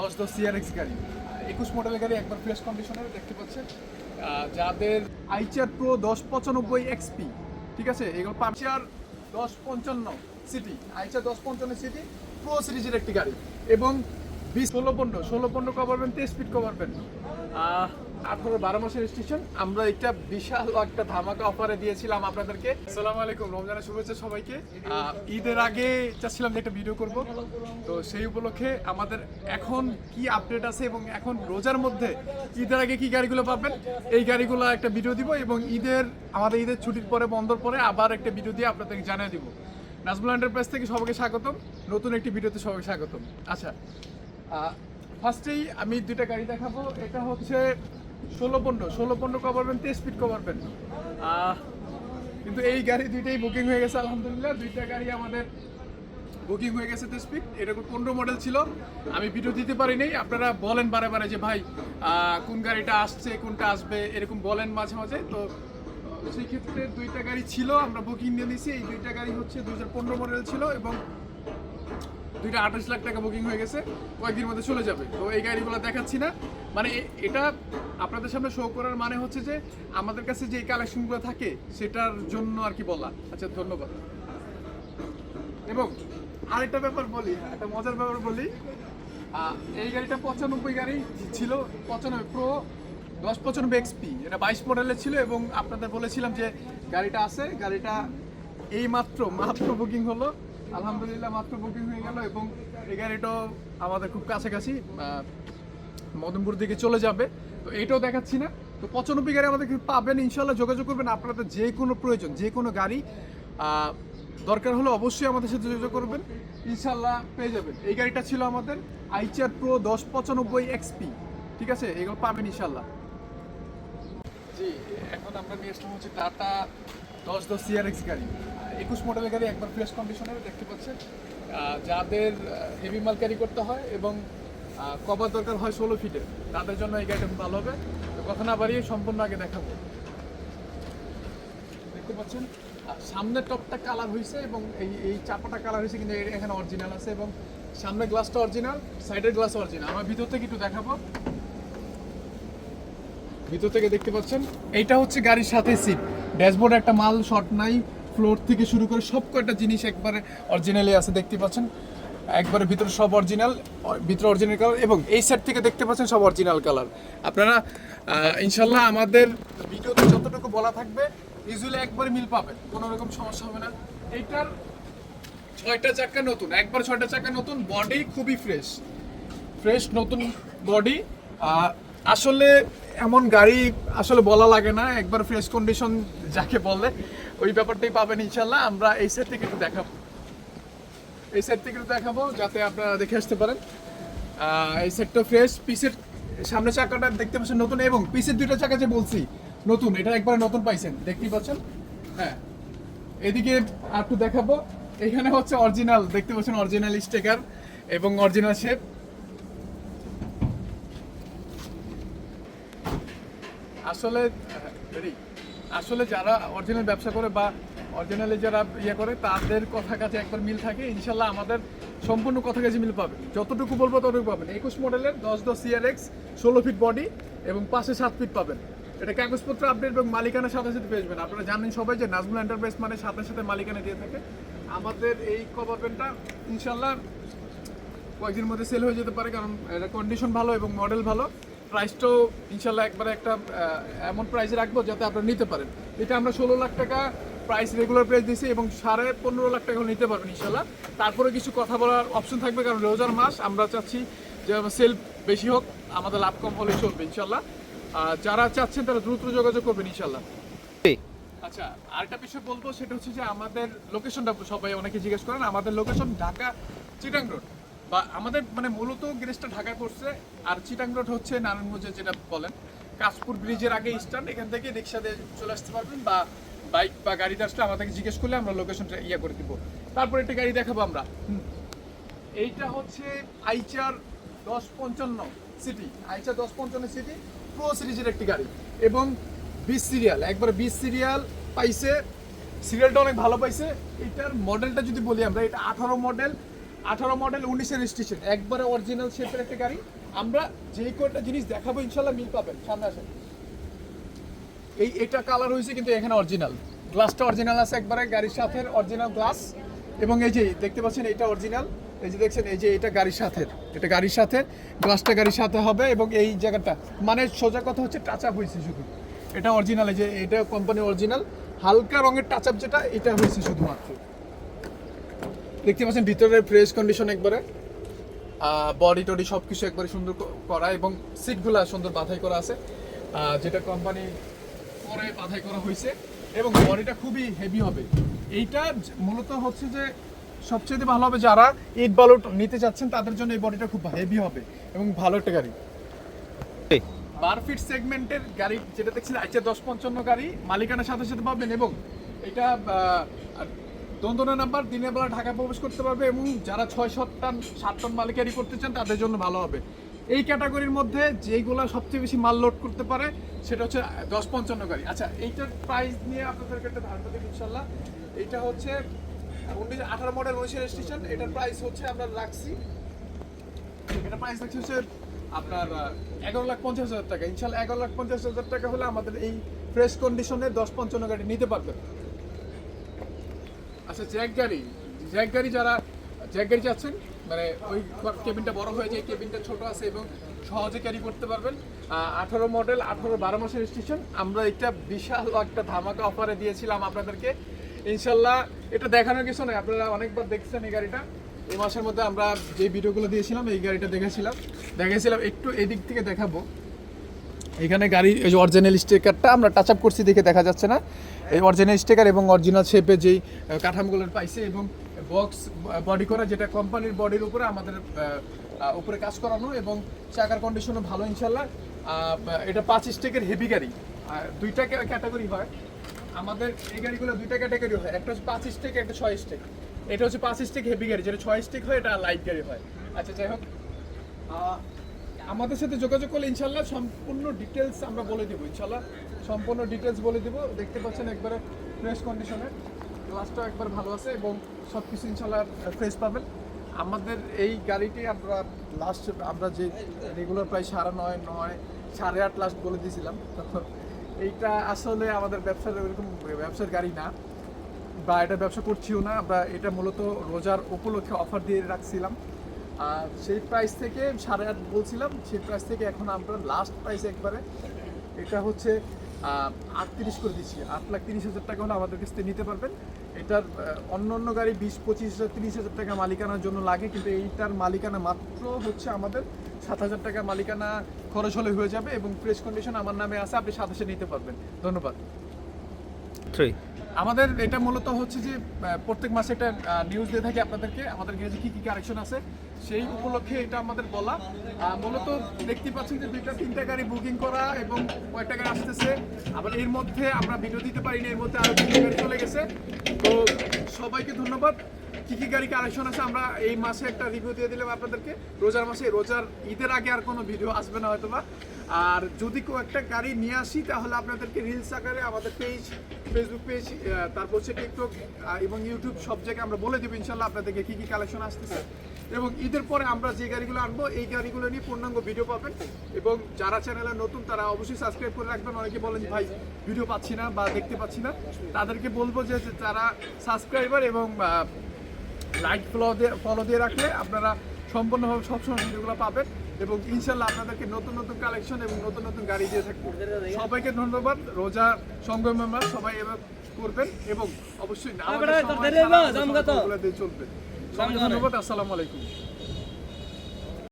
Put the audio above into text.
দশ দশ সিআরএক্স গাড়ি। একুশ মডেলের গাড়ি একবার ফ্রেশ কন্ডিশনের দেখতে পাচ্ছেন। যাদের আইচার প্রো দশ পঁচানব্বই এক্সপি ঠিক আছে? এগুলো পাঁচার দশ পঞ্চান্ন সিটি আইচার দশ পঞ্চান্ন সিটি প্রো সিরিজের একটি গাড়ি। এবং বিশ, ষোলো পনেরো ষোলো পনেরো কভারবেন তেইশ ফিট কভারবেন আঠারো, বারো মাসের স্টেশন আমরা একটা বিশাল একটা ধামাকা অফারে দিয়েছিলাম আপনাদেরকে। আসসালামু আলাইকুম, রমজানের শুভেচ্ছা সবাইকে। ঈদের আগে চাচ্ছিলাম যে একটা ভিডিও করব। তো সেই উপলক্ষে আমাদের এখন কি আপডেট আছে এবং এখন রোজার মধ্যে ঈদের আগে কি গাড়িগুলো পাবেন, এই গাড়িগুলো একটা ভিডিও দিব এবং ঈদের, আমাদের ঈদের ছুটির পরে, বন্ধর পরে আবার একটা ভিডিও দিয়ে আপনাদেরকে জানিয়ে দিব। নাজমুল এন্টারপ্রাইজ থেকে সবাইকে স্বাগতম। নতুন একটি ভিডিওতে সবাইকে স্বাগতম। আচ্ছা ফার্স্টেই আমি দুইটা গাড়ি দেখাবো। এটা হচ্ছে ষোলো পনেরো। ষোলো পনেরো কভারবেন তেইশ ফিট কভারবেন কিন্তু এই গাড়ি দুইটাই বুকিং হয়ে গেছে, আলহামদুলিল্লাহ। দুইটা গাড়ি আমাদের বুকিং হয়ে গেছে তেইশ ফিট এরকম পনেরো মডেল ছিল। আমি ভিডিও দিতে পারিনি। আপনারা বলেন বারে বারে যে, ভাই কোন গাড়িটা আসছে, কোনটা আসবে? এরকম বলেন মাঝে মাঝে। তো সেই ক্ষেত্রে দুইটা গাড়ি ছিল, আমরা বুকিং নিয়ে নিয়েছি এই দুইটা গাড়ি হচ্ছে দুই হাজার পনেরো মডেল ছিল এবং দুইটা আঠাশ লাখ টাকা বুকিং হয়ে গেছে, কয়েকদিনের মধ্যে চলে যাবে। তো এই গাড়িগুলো দেখাচ্ছি না। মানে এটা আপনাদের সামনে শো করার মানে হচ্ছে যে আমাদের কাছে যে কালেকশনগুলো থাকে, সেটার জন্য আর কি বলা। আচ্ছা ধন্যবাদ। এবং আরেকটা ব্যাপার বলি, একটা মজার ব্যাপার বলি। এই গাড়িটা পঁচানব্বই গাড়ি ছিল, পঁচানব্বই প্রো দশ পঁচানব্বই এক্সপি এটা বাইশ মডেলের ছিল এবং আপনাদের বলেছিলাম যে গাড়িটা আছে, গাড়িটা এই মাত্র মাত্র বুকিং হলো। আলহামদুলিল্লাহ মাত্র বুকিং হয়ে গেল এবং এই গাড়িটাও আমাদের খুব কাছাকাছি মদনপুর দিকে চলে যাবে। তো এইটাও দেখাচ্ছি না। তো পঁচানব্বই গাড়ি আমাদের পাবেন, ইনশাল্লাহ যোগাযোগ করবেন আপনাদের যে কোনো প্রয়োজন, যে কোনো গাড়ি দরকার হলে অবশ্যই আমাদের সাথে যোগাযোগ করবেন, ইনশাল্লাহ পেয়ে যাবেন। এই গাড়িটা ছিল আমাদের আইচার প্রো দশ পঁচানব্বই এক্সপি ঠিক আছে? এগুলো পাবেন ইনশাল্লাহ। জি, এখন আমরা নিয়ে আসলাম হচ্ছে টাটা দশ দশ সিআরএক্স গাড়ি। একুশ মডেলের গাড়ি একবার ফ্রেশ কন্ডিশনের দেখতে পাচ্ছেন। যাদের হেভি মাল ক্যারি করতে হয় এবং কভার দরকার হয় ষোলো ফিটের তাদের জন্য এই গাড়িটা ভালো হবে। তো কথা না বাড়িয়ে সম্পূর্ণ আগে দেখাবো। দেখতে পাচ্ছেন সামনের টপটা কালার হয়েছে এবং এই এই চাপাটা কালার হয়েছে কিন্তু এখানে অরিজিনাল আছে এবং সামনের গ্লাসটা অরিজিনাল সাইডের গ্লাস অরিজিনাল আমার ভিতর থেকে একটু দেখাবো। ভিতর থেকে দেখতে পাচ্ছেন, এইটা হচ্ছে গাড়ির সাথে সিট ড্যাশবোর্ডে একটা মাল শর্ট নাই ফ্লোর থেকে শুরু করে সব কয়টা জিনিস একবারে অরিজিনালি আছে দেখতে পাচ্ছেন। একবারে ভিতরে সব অরিজিনাল ভিতরে অরিজিনাল কালার এবং এই সেট থেকে দেখতে পাচ্ছেন সব অরিজিনাল কালার আপনারা ইনশাল্লাহ আমাদের ভিডিওতে যতটুকু বলা থাকবে ইউজুয়ালি একবারে মিল পাবেন, কোনো রকম সমস্যা হবে না। এইটার ছয়টা চাকা নতুন, একবার ছয়টা চাকা নতুন বডি খুবই ফ্রেশ ফ্রেশ নতুন বডি আসলে এমন গাড়ি আসলে বলা লাগে না, একবার ফ্রেশ কন্ডিশন যাকে বলে। ওই ব্যাপারটাই পাবেন ইনশাল্লাহ আমরা এই সেট থেকে একটু দেখাবো। এই সেট থেকে একটু দেখাবো, যাতে আপনারা দেখে আসতে পারেন। এই সেটটা ফ্রেশ পিসের সামনে চাকাটা দেখতে পাচ্ছেন নতুন এবং পিসের দুইটা চাকা যে বলছি, নতুন, এটা একবারে নতুন পাইছেন, দেখতেই পাচ্ছেন? হ্যাঁ। এদিকে আর একটু দেখাবো। এখানে হচ্ছে অরিজিনাল দেখতে পাচ্ছেন অরিজিনাল স্টিকার এবং অরিজিনাল শেপ আসলে ready? আসলে যারা অরিজিনাল ব্যবসা করে বা অরিজিনালি যারা ইয়ে করে, তাদের কথা কাছে একবার মিল থাকে, ইনশাল্লাহ আমাদের সম্পূর্ণ কথা কাছে মিল পাবে। যতটুকু বলব ততটুকু পাবেন। একুশ মডেলের দশ দশ সিআর এক্স ষোলো ফিট বডি এবং পাশে সাত ফিট পাবেন। এটা কাগজপত্র আপডেট এবং মালিকানার সাথে সাথে পেয়ে যাবেন। আপনারা জানেন সবাই যে নাজমুল এন্টারপ্রাইজ মানে সাথে সাথে মালিকানা দিয়ে থাকে। আমাদের এই কভার প্যান্টটা ইনশাল্লাহ কয়েকদিনের মধ্যে সেল হয়ে যেতে পারে, কারণ এটা কন্ডিশন ভালো এবং মডেল ভালো। প্রাইসটাও ইনশাল্লাহ একবারে একটা এমন প্রাইসে রাখব যাতে আপনারা নিতে পারেন। এটা আমরা ষোলো লাখ টাকা প্রাইস রেগুলার প্রাইস দিয়েছি এবং সাড়ে পনেরো লাখ টাকা নিতে পারবেন ইনশাল্লাহ। তারপরে কিছু কথা বলার অপশন থাকবে কারণ রোজার মাস আমরা চাচ্ছি যে সেল বেশি হোক আমাদের লাভ কম হলে চলবে ইনশাল্লাহ। আর যারা চাচ্ছেন তারা দ্রুত যোগাযোগ করবেন ইনশাল্লাহ। আচ্ছা আরেকটা বিষয় বলব সেটা হচ্ছে যে আমাদের লোকেশনটা সবাই অনেকে জিজ্ঞেস করেন আমাদের লোকেশন ঢাকা চিটাং রোড বা আমাদের মানে মূলত গ্রেসটা ঢাকা করছে আর চিটাং রোড হচ্ছে নারায়ণগঞ্জে যেটা বলেন, কাশপুর ব্রিজের আগে স্ট্যান্ড এখান থেকে রিক্সা দিয়ে চলে আসতে পারবেন বা বাইক বা গাড়িতে আসলে আমাদেরকে জিজ্ঞেস করলে আমরা লোকেশনটা ইয়ে করে দিব। তারপর একটা গাড়ি দেখাবো আমরা। এইটা হচ্ছে আইচার দশ পঞ্চান্ন সিটি আইচার দশ পঞ্চান্ন সিটি প্রো সিরিজের একটি গাড়ি। এবং বিশ সিরিয়াল একবার বিশ সিরিয়াল পাইছে। সিরিয়ালটা অনেক ভালো পাইছে। এটার মডেলটা যদি বলি আমরা, এটা আঠারো মডেল আঠারো মডেল উনিশের স্টেশন একবারে অরিজিনাল শেপের একটা গাড়ি। আমরা যেই কয়টা জিনিস দেখাবো, ইনশাল্লাহ মিল পাবেন, সামনে আসেন। এই, এটা কালার হয়েছে কিন্তু এখানে অরিজিনাল গ্লাসটা অরিজিনাল আছে একবারে, গাড়ির সাথে অরিজিনাল গ্লাস এবং এই যে, দেখতে পাচ্ছেন এটা অরিজিনাল এই যে দেখছেন, এই যে এটা গাড়ির সাথে। এটা গাড়ির সাথে গ্লাসটা গাড়ির সাথে হবে এবং এই জায়গাটা। মানে সোজা কথা হচ্ছে টাচ আপ হয়েছে শুধু। এটা অরিজিনাল এই যে, এটা কোম্পানি অরিজিনাল হালকা রঙের টাচ আপ যেটা, এটা হয়েছে শুধুমাত্র। দেখতে পাচ্ছেন ভিতরে ফ্রেশ কন্ডিশন একবারে। বডি টডি সব কিছু একবারে সুন্দর করা এবং সিটগুলা সুন্দর বাধাই করা আছে। যেটা কোম্পানি পরে বাধাই করা হয়েছে এবং বডিটা খুবই হেভি হবে। এইটা মূলত হচ্ছে যে সবচেয়ে ভালো হবে যারা ইট বালুট নিতে চাচ্ছেন, তাদের জন্য এই বডিটা খুব হেভি হবে এবং ভালো একটা গাড়ি। বার ফিট সেগমেন্টের গাড়ি, যেটা দেখছি আইচে দশ পঞ্চান্ন গাড়ি, মালিকানার সাথে সাথে পাবেন এবং এটা দ্বন্দ্বনা নাম্বার দিনের বেলা ঢাকা প্রবেশ করতে পারবে এবং যারা ছয় সাত টন সাত টন মাল ক্যারি করতে চান, তাদের জন্য ভালো হবে। এই ক্যাটাগরির মধ্যে যেইগুলো সবচেয়ে বেশি মাল লোড করতে পারে, সেটা হচ্ছে দশ পঞ্চান্ন গাড়ি। আচ্ছা এইটার প্রাইস নিয়ে আপনাদেরকে একটা ধারণা দেবো ইনশাল্লাহ এটা হচ্ছে, উনিশ, আঠারো মডেল উনিশের স্টেশন এটার প্রাইস হচ্ছে আমরা রাখছি। এটা প্রাইস রাখছি হচ্ছে আপনার এগারো লাখ পঞ্চাশ হাজার টাকা। ইনশাল্লাহ এগারো লাখ পঞ্চাশ হাজার টাকা হলে আমাদের এই ফ্রেশ কন্ডিশনে দশ পঞ্চান্ন গাড়ি নিতে পারবেন আচ্ছা জ্যাক গাড়ি। জ্যাক গাড়ি যারা জ্যাক গাড়ি যাচ্ছেন মানে ওই কেবিনটা বড় হয়ে যায়, কেবিনটা ছোট আছে এবং সহজে ক্যারি করতে পারবেন। আঠারো মডেল, আঠারো বারো মাসের স্টেশন আমরা এটা বিশাল একটা ধামাকা অফারে দিয়েছিলাম আপনাদেরকে। ইনশাল্লাহ, এটা দেখানোর কিছু নয় আপনারা অনেকবার দেখছেন এই গাড়িটা। এই মাসের মধ্যে আমরা যে ভিডিওগুলো দিয়েছিলাম, এই গাড়িটা দেখেছিলাম। দেখেছিলাম, একটু এদিক থেকে দেখাবো। এখানে গাড়ি এই যে অরিজিনাল স্টিকারটা আমরা টাচ আপ করছি দেখে দেখা যাচ্ছে না। এই অরিজিনাল স্টিকার এবং অরিজিনাল শেপে যেই আহ, কাঠামোগুলোর পাইছে এবং বক্স বডি করা যেটা কোম্পানির বডির উপরে আমাদের উপরে কাজ করানো এবং চাকার কন্ডিশনও ভালো ইনশাল্লাহ এটা পাঁচ স্টেকের হেভি গাড়ি। দুইটা ক্যাটাগরি হয়। আমাদের এই গাড়িগুলো দুইটা ক্যাটাগরি হয়। একটা হচ্ছে পাঁচ স্টেক একটা ছয় স্টেক এটা হচ্ছে পাঁচ স্টেক হেভি গাড়ি। যেটা ছয় স্টেক হয় এটা লাইট গাড়ি হয়। আচ্ছা যাই হোক। আমাদের সাথে যোগাযোগ করলে ইনশাল্লাহ সম্পূর্ণ ডিটেলস আমরা বলে দেবো। ইনশাল্লাহ সম্পূর্ণ ডিটেলস বলে দেবো। দেখতে পাচ্ছেন একবারে ফ্রেশ কন্ডিশনে গ্লাসটাও একবার ভালো আছে এবং সব কিছু ইনশাল্লাহ ফ্রেশ পাবেন। আমাদের এই গাড়িটি আমরা লাস্ট আমরা যে রেগুলার প্রায় সাড়ে নয় নয়, সাড়ে আট লাস্ট বলে দিয়েছিলাম। এইটা আসলে আমাদের ব্যবসার এরকম ব্যবসার গাড়ি না বা এটা ব্যবসা করছিও না। আমরা এটা মূলত রোজার উপলক্ষে অফার দিয়ে রাখছিলাম। আর সেই প্রাইস থেকে সাড়ে আট বলছিলাম সেই প্রাইস থেকে এখন আমরা লাস্ট প্রাইস একবারে। এটা হচ্ছে আটত্রিশ করে দিচ্ছি। আট লাখ তিরিশ হাজার টাকা হলে আমাদের কাছ থেকে নিতে পারবেন। এটার অন্য অন্য গাড়ি বিশ পঁচিশ হাজার তিরিশ হাজার টাকা মালিকানার জন্য লাগে কিন্তু এইটার মালিকানা মাত্র হচ্ছে আমাদের সাত হাজার টাকা মালিকানা খরচ হলে হয়ে যাবে এবং ফ্রেশ কন্ডিশন আমার নামে আছে আপনি সাথে নিতে পারবেন। ধন্যবাদ। আমাদের এটা মূলত হচ্ছে যে প্রত্যেক মাসে একটা নিউজ দিয়ে থাকি আপনাদেরকে। আমাদের কাছে কি কি কারেকশন আছে সেই উপলক্ষে এটা আমাদের বলা। মূলত দেখতে পাচ্ছেন যে দুইটা, তিনটা গাড়ি বুকিং করা এবং কয়েকটা গাড়ি আসতেছে। আবার এর মধ্যে আমরা ভিডিও দিতে পারিনি, এর মধ্যে আরও তিনটা গাড়ি চলে গেছে। তো সবাইকে ধন্যবাদ। কি কি গাড়ি কালেকশন আছে আমরা এই মাসে একটা রিভিউ দিয়ে দিলাম আপনাদেরকে। রোজার মাসে, রোজার ঈদের আগে আর কোনো ভিডিও আসবে না হয়তো আর যদি কেউ একটা গাড়ি নিয়ে আসি, তাহলে আপনাদেরকে রিলস আকারে আমাদের পেজ ফেসবুক পেজ তারপর হচ্ছে টিকটক এবং ইউটিউব সব জায়গায় আমরা বলে দেবো ইনশাল্লাহ আপনাদেরকে কী কী কালেকশন আসতেছে। এবং ঈদের পরে আমরা যে গাড়িগুলো আনব, এই গাড়িগুলো নিয়ে পূর্ণাঙ্গ ভিডিও পাবেন। এবং যারা চ্যানেলে নতুন, তারা অবশ্যই সাবস্ক্রাইব করে রাখবেন। অনেকে বলেন, ভাই ভিডিও পাচ্ছি না বা দেখতে পাচ্ছি না। তাদেরকে বলব যে তারা সাবস্ক্রাইবার এবং লাইক ফলো দিয়ে ফলো দিয়ে রাখলে আপনারা সম্পূর্ণভাবে সবসময় ভিডিওগুলো পাবেন এবং ইনশাল্লাহ আপনাদেরকে নতুন নতুন কালেকশন এবং নতুন নতুন গাড়ি দিয়ে থাকব। সবাইকে ধন্যবাদ। রোজা সঙ্গম মেম্বার সবাই এবার করবেন এবং অবশ্যই চলবে। সবাই ধন্যবাদ। আসসালামু আলাইকুম।